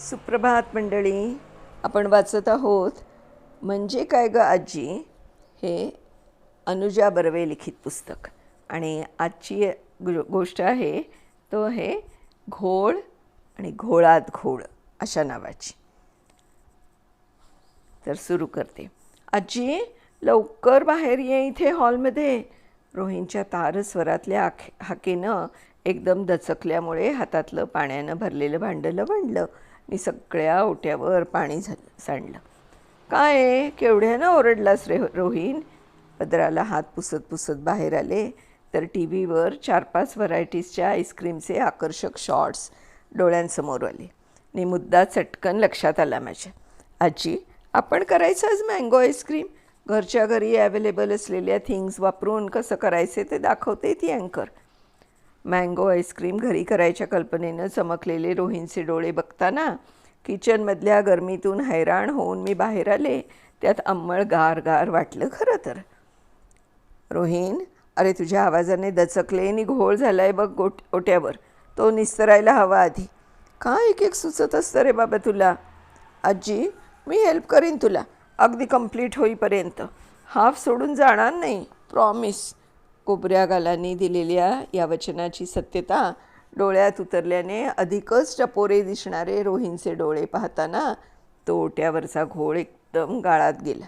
सुप्रभात मंडळी आपण वाचत आहोत म्हणजे काय ग आजी? हे अनुजा बर्वे लिखित पुस्तक. आणि आजची गोष्ट आहे तो आहे घोळ आणि घोळात घोळ अशा नावाची. तर सुरू करते. आजी लवकर बाहेर ये इथे हॉलमध्ये. रोहिणच्या तारस्वरातल्या आखे हाकेनं एकदम दचकल्यामुळे हातातलं पाण्यानं भरलेलं भांडं भांडलं मी सगळ्या ओट्यावर पाणी झालं सांडलं. काय केवढ्यानं ओरडलास रे रोहीन? पदराला हात पुसत पुसत बाहेर आले. तर टी व्हीवर चार पाच व्हरायटीजच्या आईस्क्रीमचे आकर्षक शॉर्ट्स डोळ्यांसमोर आले. आणि मुद्दा चटकन लक्षात आला माझ्या. आजी आपण करायचं आज मँगो आईस्क्रीम घरच्या घरी अवेलेबल असलेल्या थिंग्स वापरून कसं करायचे ते दाखवते ती अँकर मँगो आईस्क्रीम घरी करायच्या कल्पनेनं चमकलेले रोहिणचे डोळे बघताना किचनमधल्या गरमीतून हैराण होऊन मी बाहेर आले. त्यात अंमळ गार गार वाटलं खरं तर. रोहिण अरे तुझ्या आवाजाने दचकले आणि घोळ झाला आहे बघ गोट ओट्यावर. तो निस्तरायला हवा आधी. का एक एक सुचत असतं रे बाबा तुला? आजी मी हेल्प करीन तुला. अगदी कंप्लीट होईपर्यंत. हाफ सोडून जाणार नाही प्रॉमिस कोबऱ्या गालांनी दिलेल्या या वचनाची सत्यता डोळ्यात उतरल्याने अधिकच टपोरे दिसणारे रोहिणचे डोळे पाहताना तो ओट्यावरचा घोळ एकदम गाळात गेला.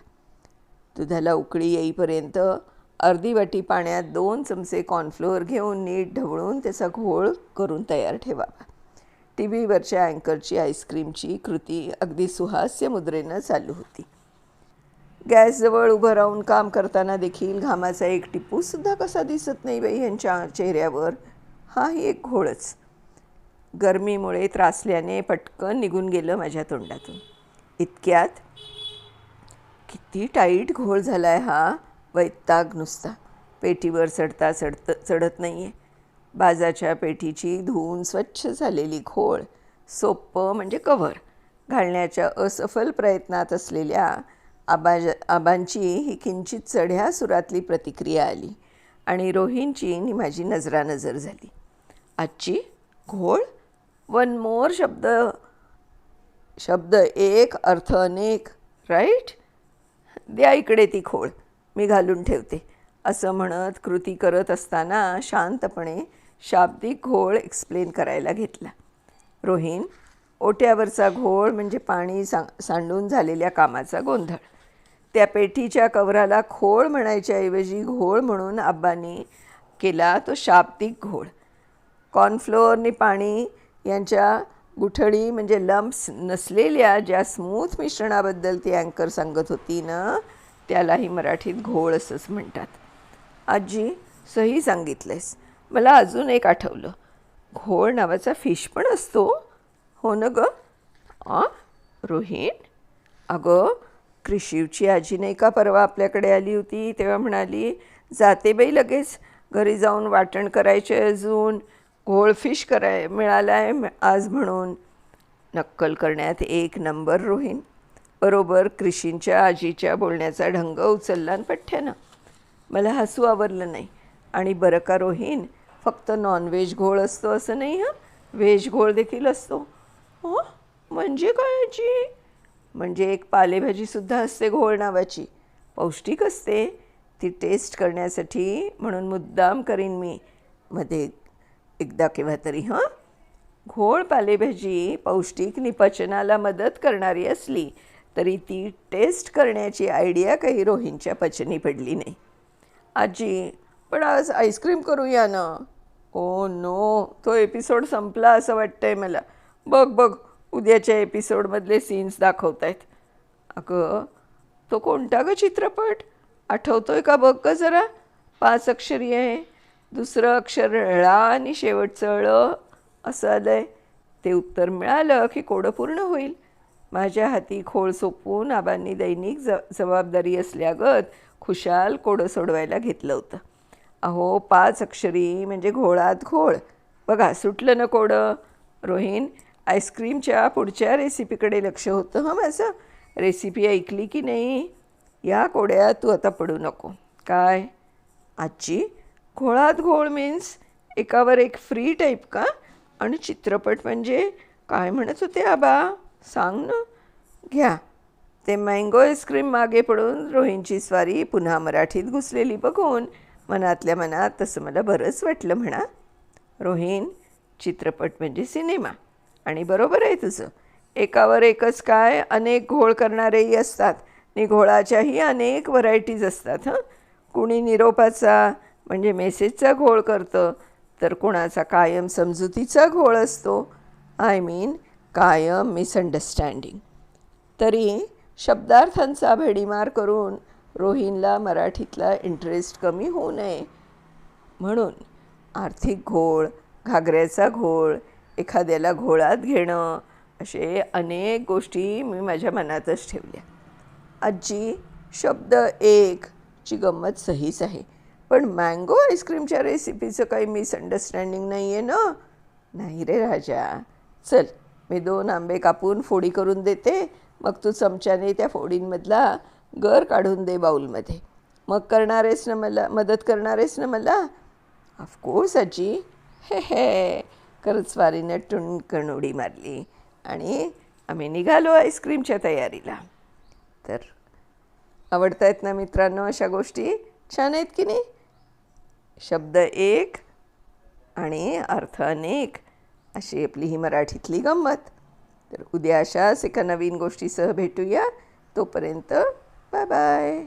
दुधाला उकळी येईपर्यंत अर्धी वाटी पाण्यात दोन चमचे कॉर्नफ्लोअर घेऊन नीट ढवळून त्याचा घोळ करून तयार ठेवावा. टी व्हीवरच्या अँकरची आईस्क्रीमची कृती अगदी सुहास्य मुद्रेनं चालू होती. गॅसजवळ उभं राहून काम करताना देखील घामाचा एक टिपूसुद्धा कसा दिसत नाही बाई यांच्या चेहऱ्यावर? हाही एक घोळच. गरमीमुळे त्रासल्याने पटकन निघून गेलं माझ्या तोंडातून. इतक्यात किती टाईट घोळ झाला आहे हा वैताग नुसता. पेटीवर चढता चढत चढत नाही आहे बाजाच्या पेटीची धुवून स्वच्छ झालेली घोळ सोपं म्हणजे कव्हर घालण्याच्या असफल प्रयत्नात असलेल्या आबाज आबांची ही किंचित चढ्या सुरातली प्रतिक्रिया आली आणि रोहींची आणि माझी नजरानजर झाली. आजची घोळ? वन मोर शब्द शब्द एक अर्थ अनेक राईट द्या इकडे ती खोळ मी घालून ठेवते. असं म्हणत कृती करत असताना शांतपणे शाब्दिक घोळ एक्सप्लेन करायला घेतला. रोहिण ओट्यावरचा घोळ म्हणजे पाणी सा सांडून झालेल्या कामाचा गोंधळ. त्या पेठीच्या कवराला खोळ म्हणायच्याऐवजी घोळ म्हणून आब्बांनी केला तो शाब्दिक घोळ. कॉर्नफ्लोअरने पाणी यांच्या गुठळी म्हणजे लम्प्स नसलेल्या ज्या स्मूथ मिश्रणाबद्दल ती अँकर सांगत होती ना त्यालाही मराठीत घोळ असंच म्हणतात. आजी सही सांगितलेस. मला अजून एक आठवलं. घोळ नावाचा फिश पण असतो. हो ना ग? रोहिण? अगं कृषीवची आजी नाही का? परवा आपल्याकडे आली होती तेव्हा म्हणाली जाते बाई लगेच. घरी जाऊन वाटण करायचे अजून. घोळ फिश कराय मिळाला आहे आज म्हणून. नक्कल करण्यात एक नंबर रोहीण बरोबर कृषींच्या आजीच्या बोलण्याचा ढंग उचलला न पठ्ठ्यानं. मला हसू आवरलं नाही. आणि बरं का रोहीण फक्त नॉनव्हेज घोळ असतो असं नाही हां? व्हेज घोळ देखील असतो. हो? म्हणजे काय आजी? म्हणजे एक पालेभाजीसुद्धा असते घोळ नावाची. पौष्टिक असते. ती टेस्ट करण्यासाठी म्हणून मुद्दाम करीन मी. मध्ये एकदा केव्हा तरी हां? घोळ पालेभाजी पौष्टिक निपचनाला मदत करणारी असली तरी ती टेस्ट करण्याची आयडिया काही रोहींच्या पचनी पडली नाही. आजी पण आज आईस्क्रीम करूया ना? ओ नो तो एपिसोड संपला असं वाटतंय मला. बघ बघ उद्याच्या एपिसोडमधले सीन्स दाखवत आहेत अगं तो कोणता ग चित्रपट? आठवतोय का बघ ग जरा? पाच अक्षरी आहे. दुसरं अक्षर ळ आणि शेवटचं ळ. असं आलं आहे ते उत्तर मिळालं की कोडं पूर्ण होईल. माझ्या हाती खोळ सोपवून आबांनी दैनिक ज जबाबदारी असल्यागत खुशाल कोडं सोडवायला घेतलं होतं. अहो पाच अक्षरी म्हणजे घोळात घोळ. बघा सुटलं ना कोडं? रोहिण आईस्क्रीमच्या पुढच्या रेसिपीकडे लक्ष होतं. हं माझं रेसिपी ऐकली की नाही? या कोड्यात तू आता पडू नको. काय? आजची घोळात घोळ मीन्स एकावर एक फ्री टाईप का? आणि चित्रपट म्हणजे काय म्हणत होते आबा? सांग ना. घ्या. ते मँगो आईस्क्रीम मागे पडून रोहींची स्वारी पुन्हा मराठीत घुसलेली बघून मनातल्या मनात तसं मला बरंच वाटलं म्हणा. रोहिण चित्रपट म्हणजे सिनेमा. आणि बरोबर आहे तुझं. एकावर एकच काय अनेक घोळ करणारेही असतात आणि घोळाच्याही अनेक व्हरायटीज असतात हं. कुणी निरोपाचा म्हणजे मेसेजचा घोळ करतं तर कुणाचा कायम समजुतीचा घोळ असतो. आय मीन कायम मिसअंडरस्टँडिंग. तरी शब्दार्थांचा भेडीमार करून रोहिनला मराठीतला इंटरेस्ट कमी होऊ नये. म्हणून आर्थिक घोळ घागऱ्याचा घोळ एखाद्याला घोळात घेणं असे अनेक गोष्टी मी माझ्या मनातच ठेवल्या. आजी शब्द एक ची गंमत सहीच आहे. पण मँगो आईस्क्रीमच्या रेसिपीचं काही मिसअंडरस्टँडिंग नाही आहे ना? नाही रे राजा. चल मी दोन आंबे कापून फोडी करून देते. मग तू चमच्याने त्या फोडींमधला गर काढून दे बाऊलमध्ये. मग करणारेस ना मला मदत करणारेस ना मला? ऑफकोर्स आजी. हे हे. करचवारीनं टुणकण उडी मारली. आणि आम्ही निघालो आईस्क्रीमच्या तयारीला. तर आवडत आहेत ना मित्रांनो अशा गोष्टी? छान आहेत की नाही? शब्द एक आणि अर्थ अनेक अशी आपली ही मराठीतली गंमत. तर उद्या अशाच एका नवीन गोष्टीसह भेटूया. तोपर्यंत बाय बाय.